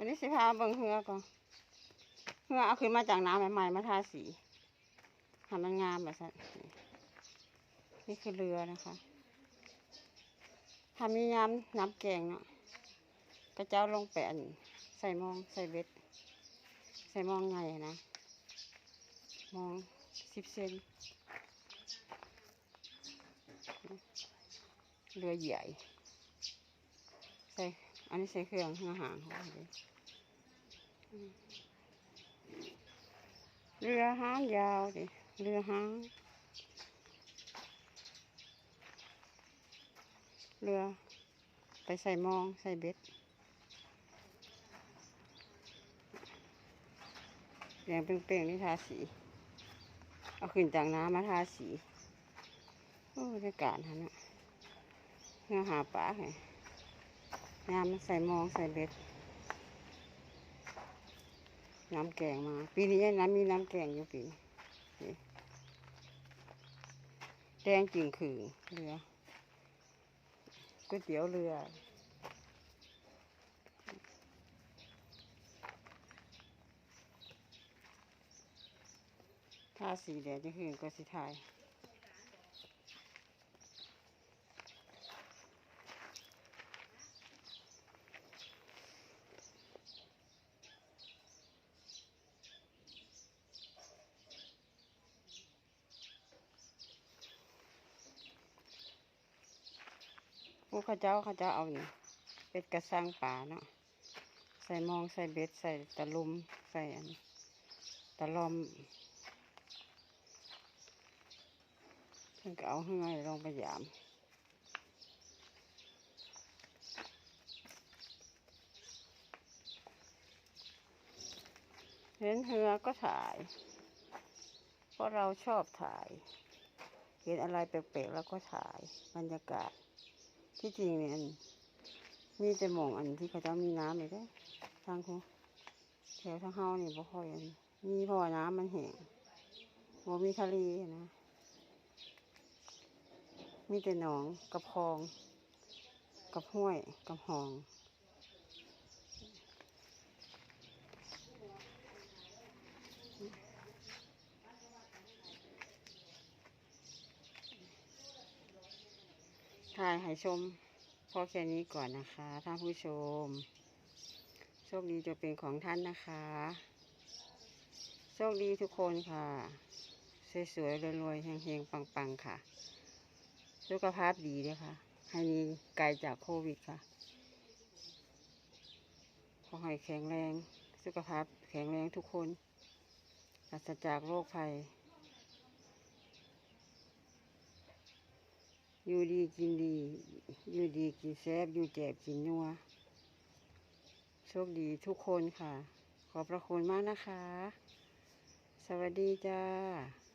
วันนี้สิพาเบิ่งเฮือก่อนเฮือเอาขึ้นมาจากน้ำใหม่ๆมาทาสีให้มันงามแบบนั้นนี่คือเรือนะคะถ้ามีน้ำน้ำแกงเนาะก็จะเอาลงแปนใส่มองใส่เบ็ดใส่มองใหญ่นะ มองสิบเซนเรือใหญ่ใส่ อันนี้ใส่เครื่องอาหารของเลยเรือหางยาวดิเรือหางเรือ ไปใส่มองใส่เบ็ดแดงเปร่งๆนี่ทาสี เอาขึ้นจากน้ำมาทาสี โอ้บรรยากาศฮะเนะเพื่อหาปลาไง น้ำมันใส่หมองใส่เบ็ด น้ำแกงมา ปีนี้น้ำมีน้ำแกงอยู่ปีแดงจึงขือเรือก๋วยเตี๋ยวเรือถ้าสีแดงจะคือก็สิไทย พวกเขาเจ้าเขาเจ้าเอานี่เป็ดกระสังป่าเนาะใส่มองใส่เบ็ดใส่ตะลุมใส่อันตะลอมเพิ่นก็เอาให้ลงไปยามเห็นเรือก็ถ่าย เพราะเราชอบถ่าย เห็นอะไรแปลกๆแล้วก็ถ่ายบรรยากาศ ที่จริงเนี่ยนมีแต่หมองอันที่เขาจะมีน้ำเลยได้ทางคูแถวทางเฮานี่บ่ค่อยมีเพราะน้ำมันแห้งบ่มีทะเลนะ มีแต่หนองกับคลอง กับห้วยกับหอง ถ่ายให้ชมพอแค่นี้ก่อนนะคะท่านผู้ชม โชคดีจะเป็นของท่านนะคะ โชคดีทุกคนค่ะ สวยๆรวยๆเฮงๆปังๆค่ะ สุขภาพดีเลยค่ะ ให้มีไกลจากโควิดค่ะขอให้แข็งแรง สุขภาพแข็งแรงทุกคนปราศจากโรคภัย อยู่ดีกินดี อยู่ดีกินแซบอยู่แจบกินนัว โชคดีทุกคนค่ะ ขอบพระคุณมากนะคะ สวัสดีจ้า